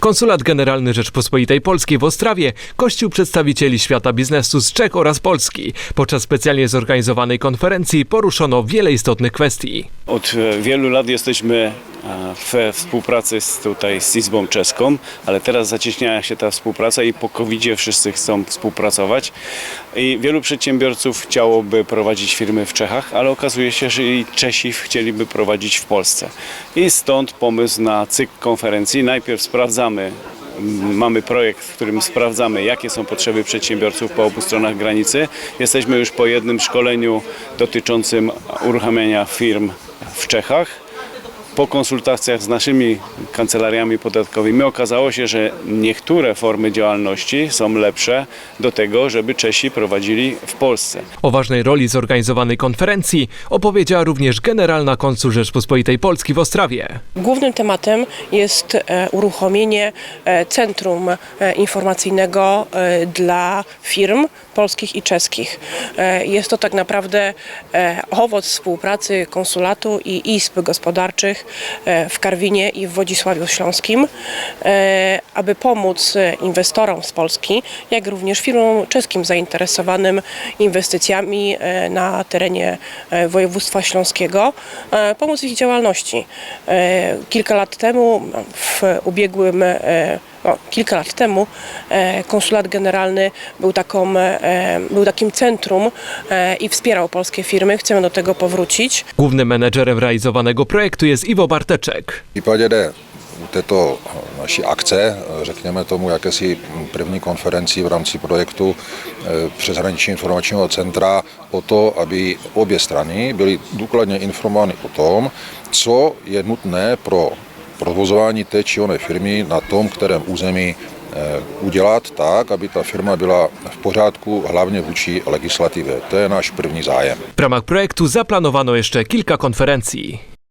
Konsulat Generalny Rzeczpospolitej Polskiej w Ostrawie gościł przedstawicieli świata biznesu z Czech oraz Polski. Podczas specjalnie zorganizowanej konferencji poruszono wiele istotnych kwestii. Od e, wielu lat jesteśmy we współpracy z, tutaj z Izbą Czeską, ale teraz zacieśnia się ta współpraca i po covid wszyscy chcą współpracować. I wielu przedsiębiorców chciałoby prowadzić firmy w Czechach, ale okazuje się, że i Czesi chcieliby prowadzić w Polsce. I stąd pomysł na cykl konferencji. Najpierw sprawdzamy Mamy projekt, w którym sprawdzamy, jakie są potrzeby przedsiębiorców po obu stronach granicy. Jesteśmy już po jednym szkoleniu dotyczącym uruchamiania firm w Czechach. Po konsultacjach z naszymi kancelariami podatkowymi okazało się, że niektóre formy działalności są lepsze do tego, żeby Czesi prowadzili w Polsce. O ważnej roli zorganizowanej konferencji opowiedziała również Generalna Konsul Rzeczpospolitej Polski w Ostrawie. Głównym tematem jest e, uruchomienie e, centrum e, informacyjnego dla firm polskich i czeskich. Jest to tak naprawdę owoc współpracy konsulatu i izb gospodarczych w Karwinie i w Wodzisławiu Śląskim, e, aby pomóc e, inwestorom z Polski, jak również firmom czeskim zainteresowanym inwestycjami e, na terenie e, województwa śląskiego, e, pomóc ich działalności. E, Kilka lat temu, w ubiegłym, e, o, kilka lat temu, e, konsulat generalny był, taką, e, był takim centrum e, i wspierał polskie firmy. Chcemy do tego powrócić. Głównym menedżerem realizowanego projektu jest Iwo Barteczek. Případě jde u této naší akce, řekněme tomu, jakési první konferenci v rámci projektu přeshraniční informačního centra o to, aby obě strany byly důkladně informovány o tom, co je nutné pro provozování té či oné firmy na tom, kterém území eh, udělat tak, aby ta firma byla v pořádku, hlavně vůči legislativě. To je náš první zájem. W ramach projektu zaplanowano jeszcze kilka konferencji.